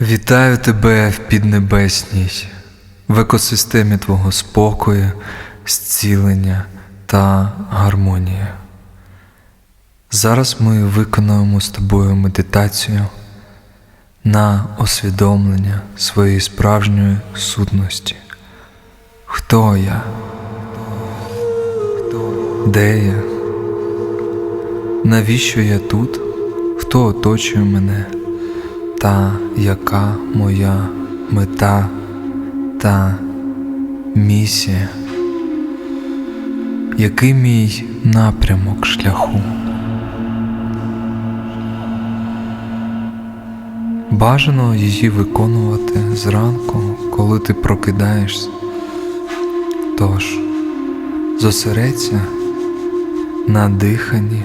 Вітаю тебе в піднебесній, в екосистемі твого спокою, зцілення та гармонії. Зараз ми виконуємо з тобою медитацію на усвідомлення своєї справжньої сутності. Хто я? Де я? Навіщо я тут? Хто оточує мене? Та яка моя мета та місія? Який мій напрямок шляху? Бажано її виконувати зранку, коли ти прокидаєшся. Тож, зосередься на диханні,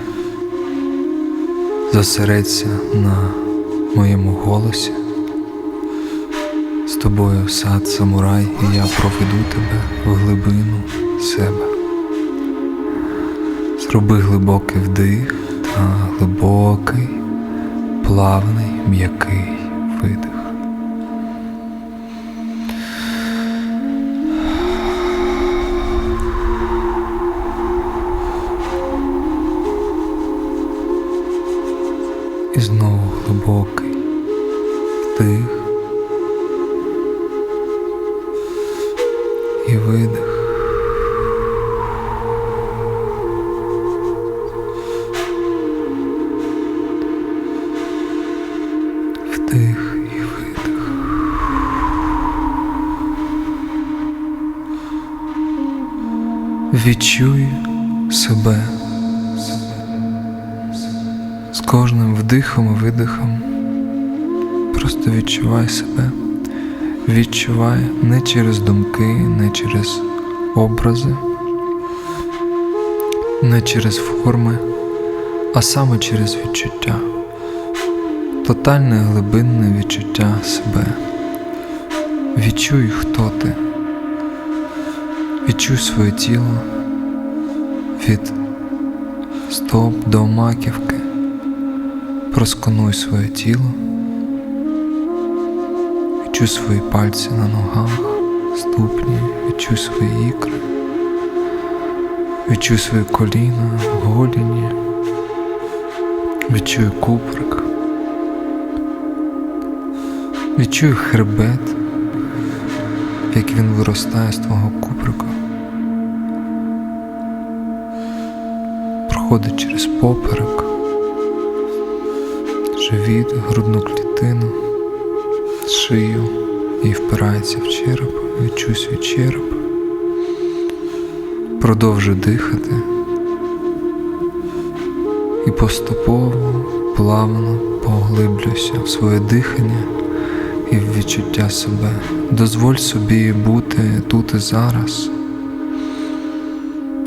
зосередься на моєму голосі. З тобою сад самурай, і я проведу тебе в глибину себе. Зроби глибокий вдих та глибокий, плавний, м'який видих. І знову глибокий Відчуй себе з кожним вдихом і видихом. Просто відчувай себе. Відчувай не через думки, не через образи, не через форми, а саме через відчуття. Тотальне глибинне відчуття себе. Відчуй, хто ти. Відчуй своє тіло від стоп до маківки. Проскануй своє тіло. Відчуй свої пальці на ногах, ступні, відчуй свої ікри, відчуй свої коліна, голіні, відчуй куприк, відчуй хребет, як він виростає з твого куприка, проходить через поперек, живіт, грудну клітину шию і впирається в череп, відчуй свій череп, продовжуй дихати і поступово, плавно поглиблюйся в своє дихання і в відчуття себе. Дозволь собі бути тут і зараз.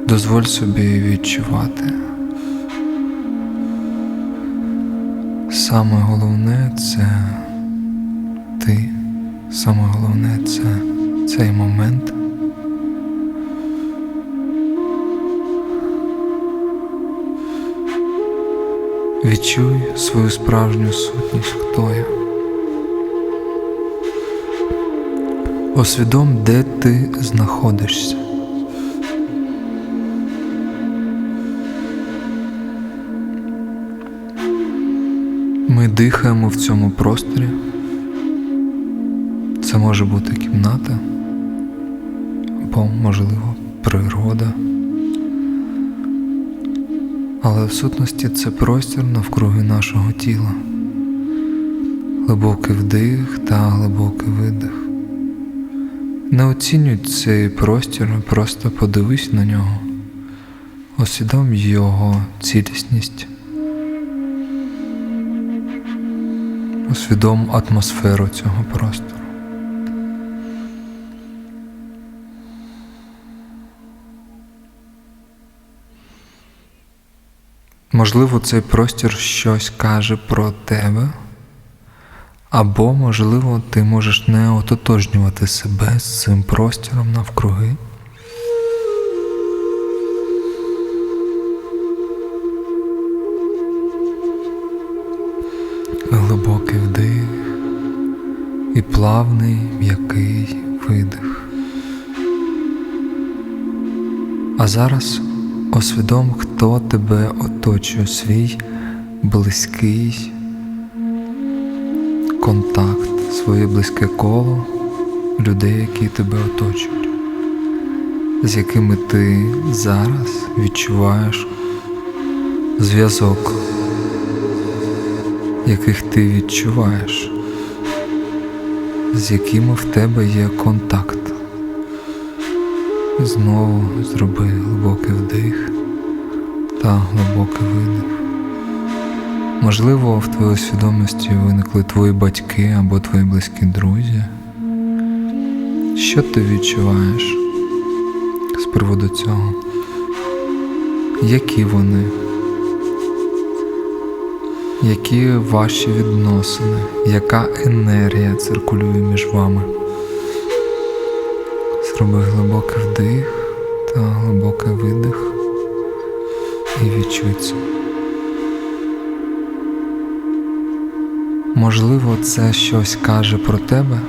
Дозволь собі відчувати. Саме головне це ти. Саме головне це цей момент. Відчуй свою справжню сутність, хто я. Освідом, де ти знаходишся. Ми дихаємо в цьому просторі. Це може бути кімната або, можливо, природа. Але в сутності це простір навкруги нашого тіла, глибокий вдих та глибокий видих. Не оцінюй цей простір, просто подивись на нього, усвідом його цілісність, усвідом атмосферу цього простору. Можливо, цей простір щось каже про тебе, або, можливо, ти можеш не ототожнювати себе з цим простіром навкруги. Глибокий вдих і плавний м'який видих. А зараз освідом, хто тебе оточує свій близький контакт, своє близьке коло людей, які тебе оточують, з якими ти зараз відчуваєш зв'язок, яких ти відчуваєш, з якими в тебе є контакт. І знову зроби глибокий вдих та глибокий видих. Можливо, в твоїй свідомості виникли твої батьки або твої близькі друзі. Що ти відчуваєш з приводу цього? Які вони? Які ваші відносини? Яка енергія циркулює між вами? Зроби глибокий вдих та глибокий видих і відчуй. Можливо, це щось каже про тебе.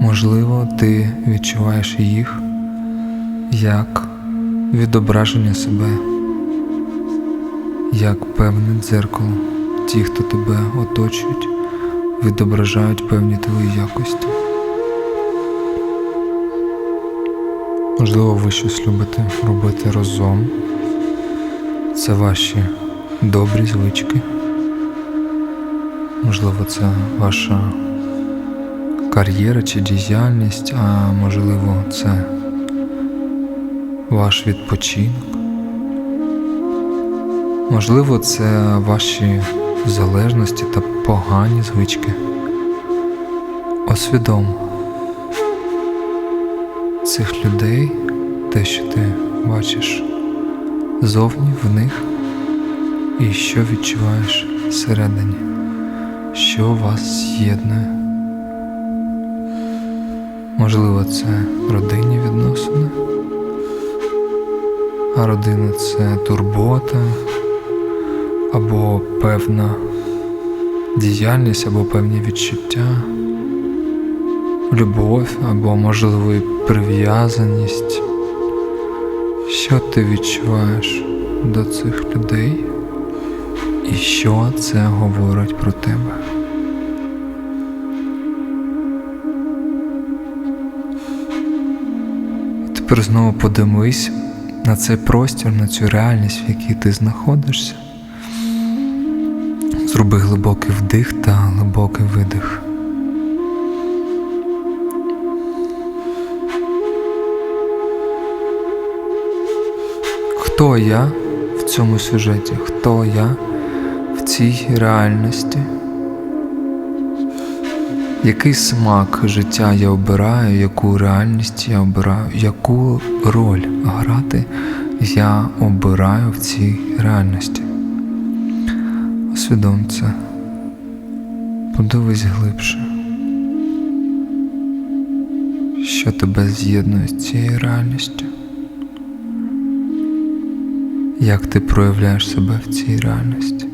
Можливо, ти відчуваєш їх як відображення себе, як певне дзеркало. Ті, хто тебе оточують, відображають певні твої якості. Можливо, ви щось любите робити разом. Це ваші добрі звички. Можливо, це ваша кар'єра чи діяльність, а можливо, це ваш відпочинок. Можливо, це ваші залежності та погані звички. Освідом цих людей, те, що ти бачиш зовні в них, і що відчуваєш всередині, що вас з'єднує. Можливо, це родинні відносини, а родина це турбота або певна діяльність, або певні відчуття, любов або, можливо, прив'язаність. Що ти відчуваєш до цих людей і що це говорить про тебе? Тепер знову подивись на цей простір, на цю реальність, в якій ти знаходишся. Зроби глибокий вдих та глибокий видих. Хто я в цьому сюжеті? Хто я в цій реальності? Який смак життя я обираю, яку реальність я обираю, яку роль грати я обираю в цій реальності? Усвідом це. Подивись глибше, що тебе з'єднує з цією реальністю. Як ти проявляєш себе в цій реальності?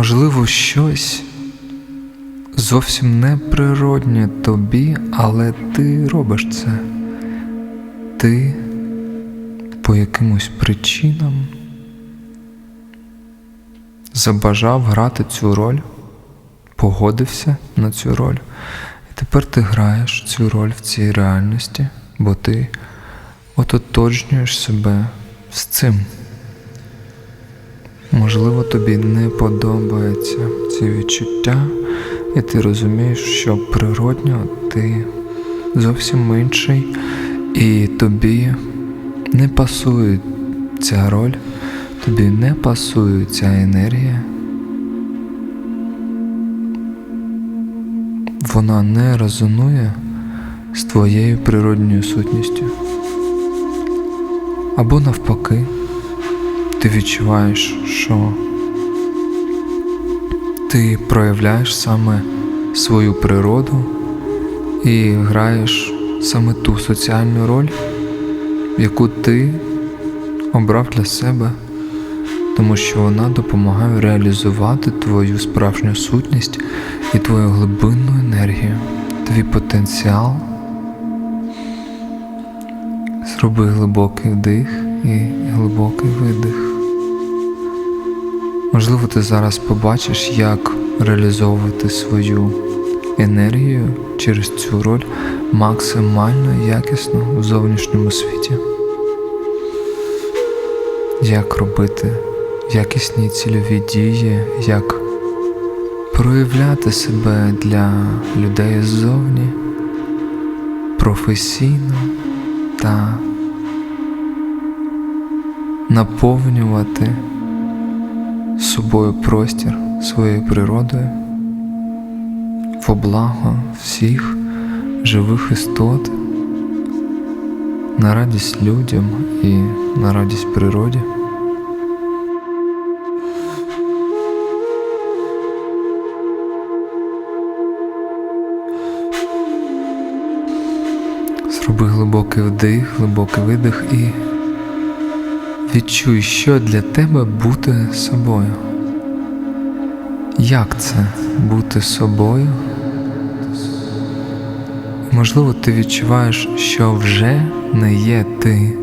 Можливо, щось зовсім неприроднє тобі, але ти робиш це. Ти по якимось причинам забажав грати цю роль, погодився на цю роль, і тепер ти граєш цю роль в цій реальності, бо ти ототожнюєш себе з цим. Можливо, тобі не подобаються ці відчуття, і ти розумієш, що природньо ти зовсім інший, і тобі не пасує ця роль, тобі не пасує ця енергія. Вона не резонує з твоєю природньою сутністю. Або навпаки ти відчуваєш, що ти проявляєш саме свою природу і граєш саме ту соціальну роль, яку ти обрав для себе, тому що вона допомагає реалізувати твою справжню сутність і твою глибинну енергію, твій потенціал. Зроби глибокий вдих і глибокий видих. Можливо, ти зараз побачиш, як реалізовувати свою енергію через цю роль максимально якісно в зовнішньому світі. Як робити якісні цільові дії, як проявляти себе для людей ззовні професійно та наповнювати собою простір своєю природою во благо всіх живих істот, на радість людям і на радість природі. Зроби глибокий вдих, глибокий видих і відчуй, що для тебе бути собою. Як це бути собою? Можливо, ти відчуваєш, що вже не є ти,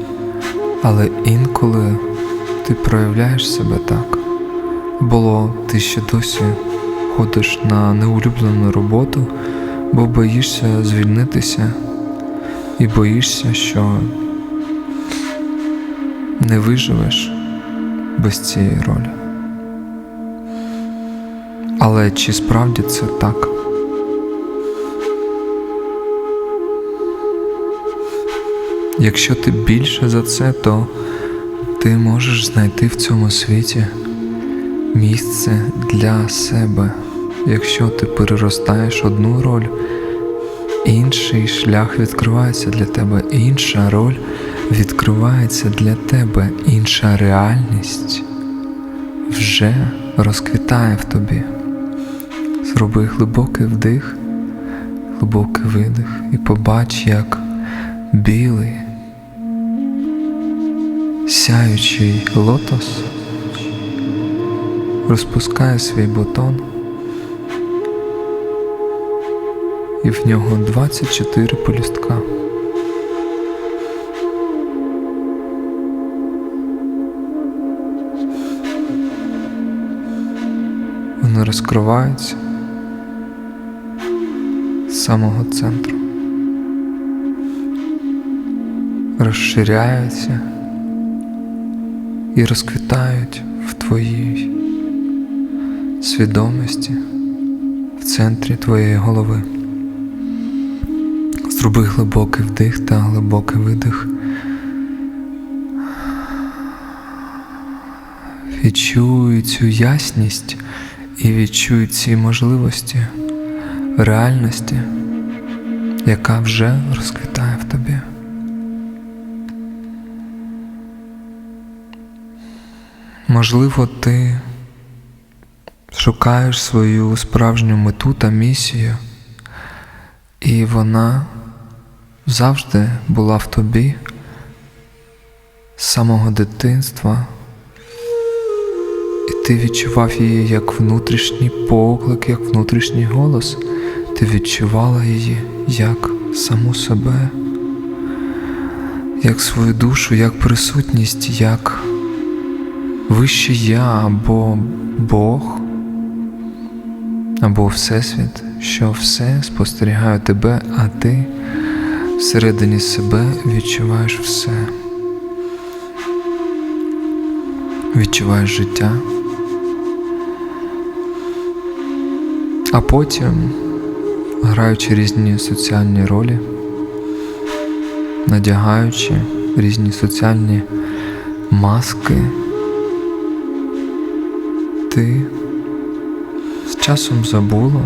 але інколи ти проявляєш себе так. Було ти ще досі ходиш на неулюблену роботу, бо боїшся звільнитися і боїшся, що не виживеш без цієї ролі. Але чи справді це так? Якщо ти більше за це, то ти можеш знайти в цьому світі місце для себе. Якщо ти переростаєш одну роль, інший шлях відкривається для тебе, інша роль відкривається для тебе, інша реальність вже розквітає в тобі. Зроби глибокий вдих, глибокий видих і побач, як білий, сяючий лотос розпускає свій бутон, і в нього 24 полюстка. Вони розкриваються з самого центру, розширяються і розквітають в твоїй свідомості в центрі твоєї голови. Зроби глибокий вдих та глибокий видих. Відчуй цю ясність і відчуй ці можливості реальності, яка вже розквітає в тобі. Можливо, ти шукаєш свою справжню мету та місію, і вона завжди була в тобі з самого дитинства, і ти відчував її як внутрішній поклик, як внутрішній голос. Ти відчувала її як саму себе, як свою душу, як присутність, як вище я або Бог, або Всесвіт, що все спостерігає тебе, а ти всередині себе відчуваєш все. Відчуваєш життя, а потім, граючи різні соціальні ролі, надягаючи різні соціальні маски, ти з часом забула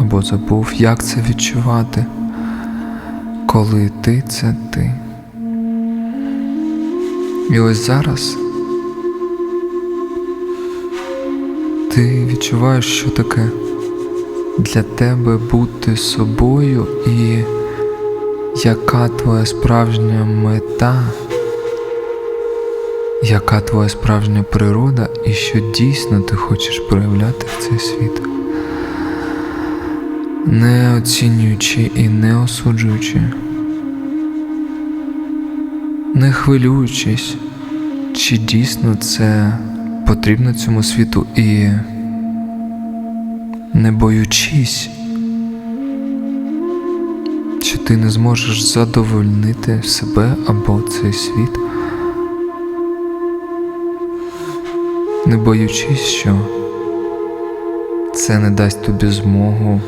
або забув, як це відчувати, коли ти це ти. І ось зараз ти відчуваєш, що таке для тебе бути собою і яка твоя справжня мета яка твоя справжня природа і що дійсно ти хочеш проявляти в цей світ. Не оцінюючи і не осуджуючи, не хвилюючись, чи дійсно це потрібно цьому світу і не боючись, що ти не зможеш задовольнити себе або цей світ, не боючись, що це не дасть тобі змогу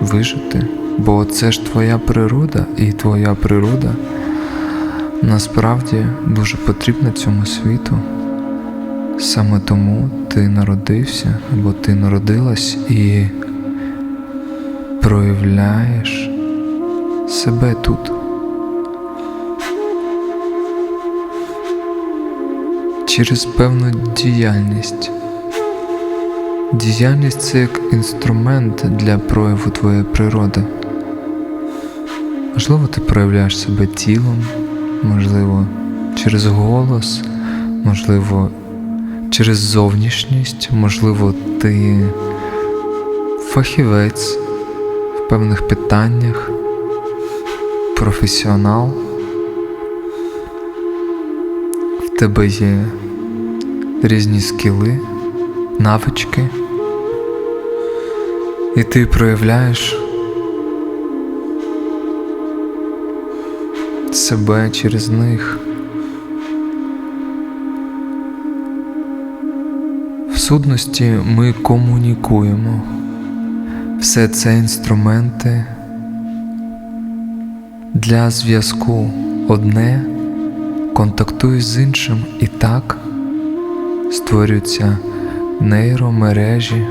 вижити, бо це ж твоя природа, і твоя природа насправді дуже потрібна цьому світу. Саме тому ти народився або ти народилась і проявляєш себе тут. Через певну діяльність. Діяльність це як інструмент для прояву твоєї природи. Можливо, ти проявляєш себе тілом, можливо, через голос, можливо, через зовнішність, можливо, ти фахівець в певних питаннях, професіонал. В тебе є різні скіли, навички, і ти проявляєш себе через них. В сутності ми комунікуємо. Все це інструменти для зв'язку. Одне контактує з іншим і так створюються нейромережі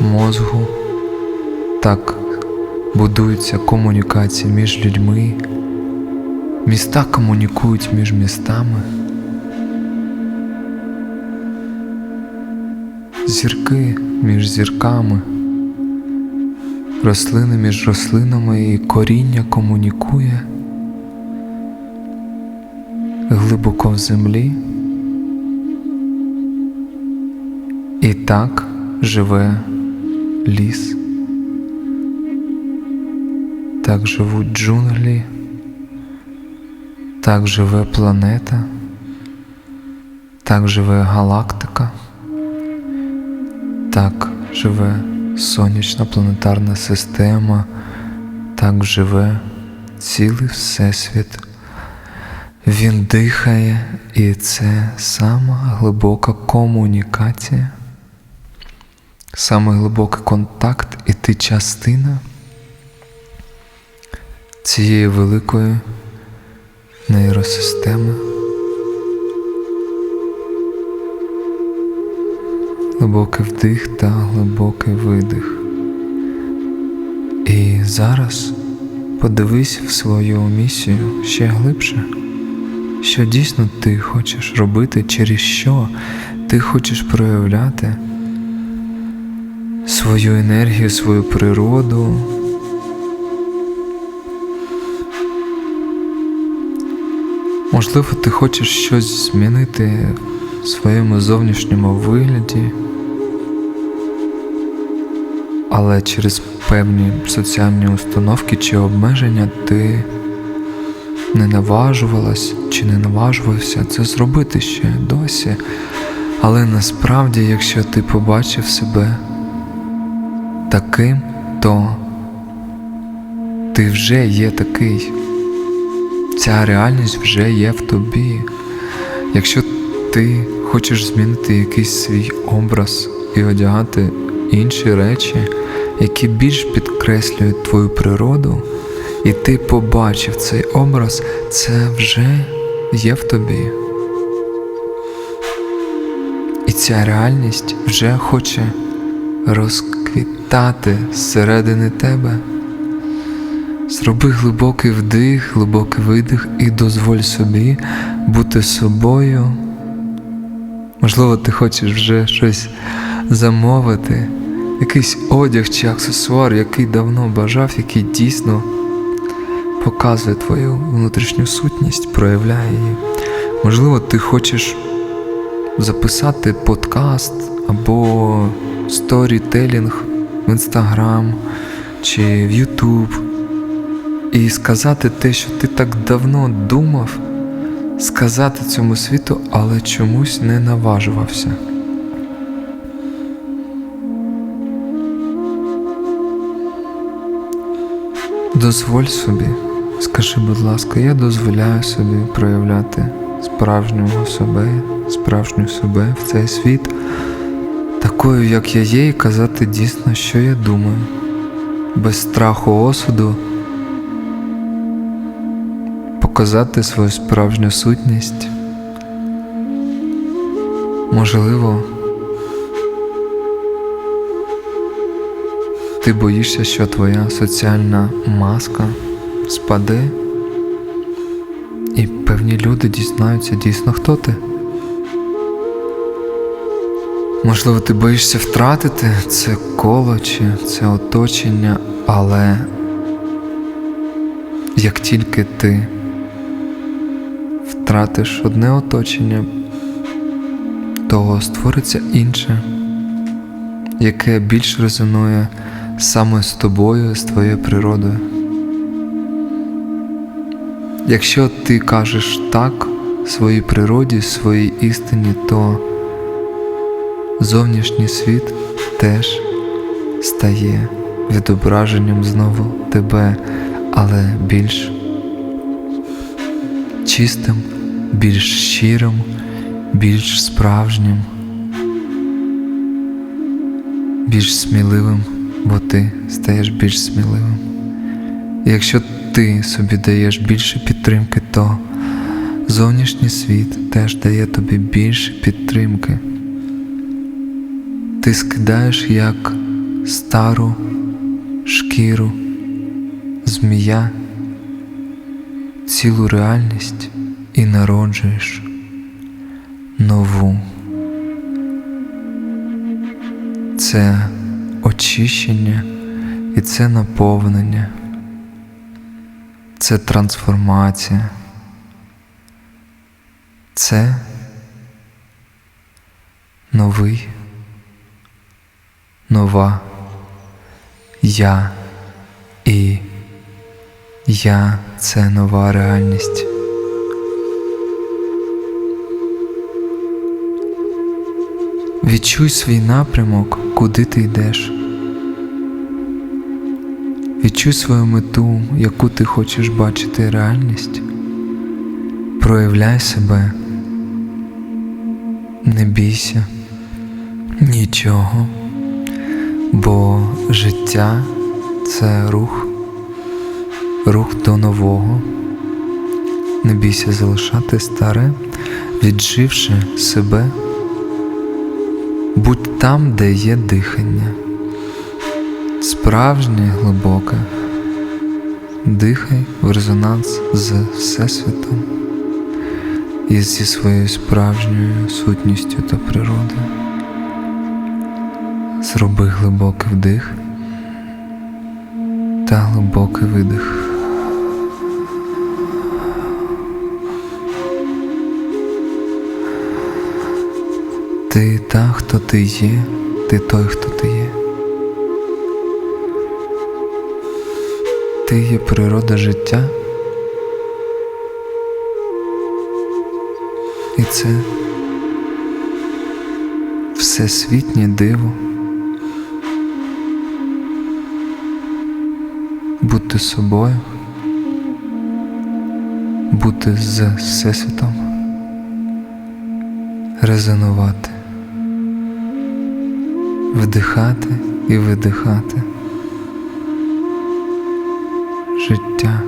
мозгу, так будуються комунікації між людьми, міста комунікують між містами. Зірки між зірками, рослини між рослинами і коріння комунікує глибоко в землі. І так живе ліс, так живуть джунглі, так живе планета, так живе галактика. Так живе сонячна планетарна система, так живе цілий Всесвіт. Він дихає, і це сама глибока комунікація, саме глибокий контакт, і ти частина цієї великої нейросистеми. Глибокий вдих та глибокий видих. І зараз подивись в свою місію ще глибше, що дійсно ти хочеш робити, через що ти хочеш проявляти свою енергію, свою природу. Можливо, ти хочеш щось змінити в своєму зовнішньому вигляді, але через певні соціальні установки чи обмеження ти не наважувалась чи не наважувався це зробити ще досі. Але насправді, якщо ти побачив себе таким, то ти вже є такий. Ця реальність вже є в тобі. Якщо ти хочеш змінити якийсь свій образ і одягати інші речі, які більш підкреслюють твою природу, і ти побачив цей образ, це вже є в тобі. І ця реальність вже хоче розквітати зсередини тебе. Зроби глибокий вдих, глибокий видих і дозволь собі бути собою. Можливо, ти хочеш вже щось замовити, якийсь одяг чи аксесуар, який давно бажав, який дійсно показує твою внутрішню сутність, проявляє її. Можливо, ти хочеш записати подкаст або сторітелінг в Інстаграм чи в Ютуб і сказати те, що ти так давно думав, сказати цьому світу, але чомусь не наважувався. Дозволь собі, скажи, будь ласка, я дозволяю собі проявляти справжнього себе, справжню себе в цей світ, такою, як я є, і казати дійсно, що я думаю, без страху осуду, показати свою справжню сутність. Можливо, ти боїшся, що твоя соціальна маска спаде, і певні люди дізнаються дійсно, хто ти. Можливо, ти боїшся втратити це коло чи це оточення, але як тільки ти втратиш одне оточення, то створиться інше, яке більш резонує саме з тобою, з твоєю природою. Якщо ти кажеш так своїй природі, своїй істині, то зовнішній світ теж стає відображенням знову тебе, але більш чистим, більш щирим, більш справжнім, більш сміливим, бо ти стаєш більш сміливим. І якщо ти собі даєш більше підтримки, то зовнішній світ теж дає тобі більше підтримки. Ти скидаєш як стару шкіру, змія, цілу реальність і народжуєш нову. Це очищення і це наповнення, це трансформація, це новий, нова. Я і я це нова реальність. Відчуй свій напрямок, куди ти йдеш. Відчуй свою мету, яку ти хочеш бачити реальність. Проявляй себе, не бійся нічого, бо життя це рух, рух до нового. Не бійся залишати старе, відживши себе. Будь там, де є дихання, справжнє глибоке, дихай в резонанс з Всесвітом і зі своєю справжньою сутністю та природою. Зроби глибокий вдих та глибокий видих. Ти та, хто ти є, ти той, хто ти є. Ти є природа життя. І це всесвітнє диво. Бути собою, бути з Всесвітом, резонувати, вдихати і видихати життя,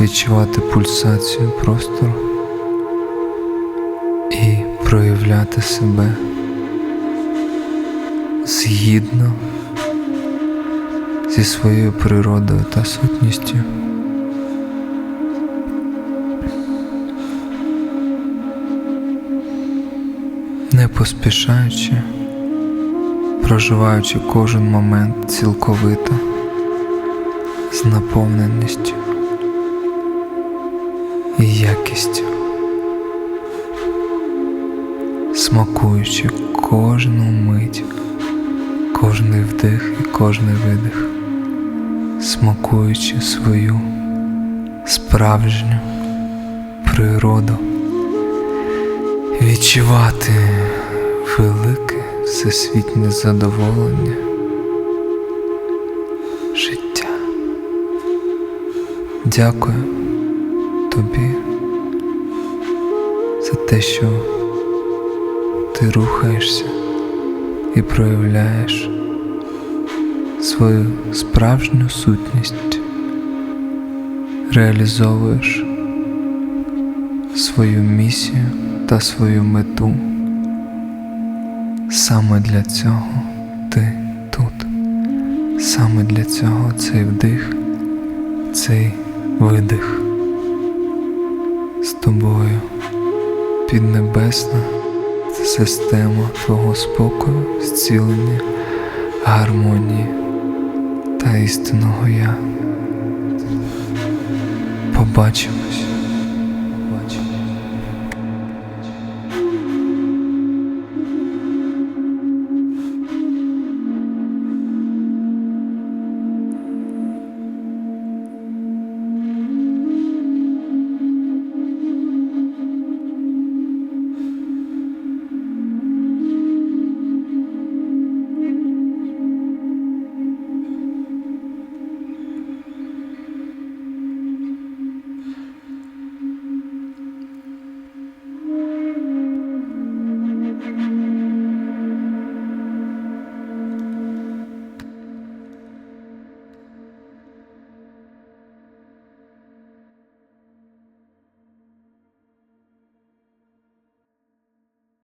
відчувати пульсацію простору і проявляти себе згідно зі своєю природою та сутністю. Не поспішаючи, проживаючи кожен момент цілковито, з наповненістю і якістю, смакуючи кожну мить, кожний вдих і кожний видих, смакуючи свою справжню природу, відчувати велике всесвітнє задоволення життя. Дякую тобі за те, що ти рухаєшся і проявляєш свою справжню сутність, реалізовуєш свою місію та свою мету. Саме для цього ти тут. Саме для цього цей вдих, цей видих з тобою піднебесна система твого спокою, зцілення, гармонії та істинного я. Побачимось.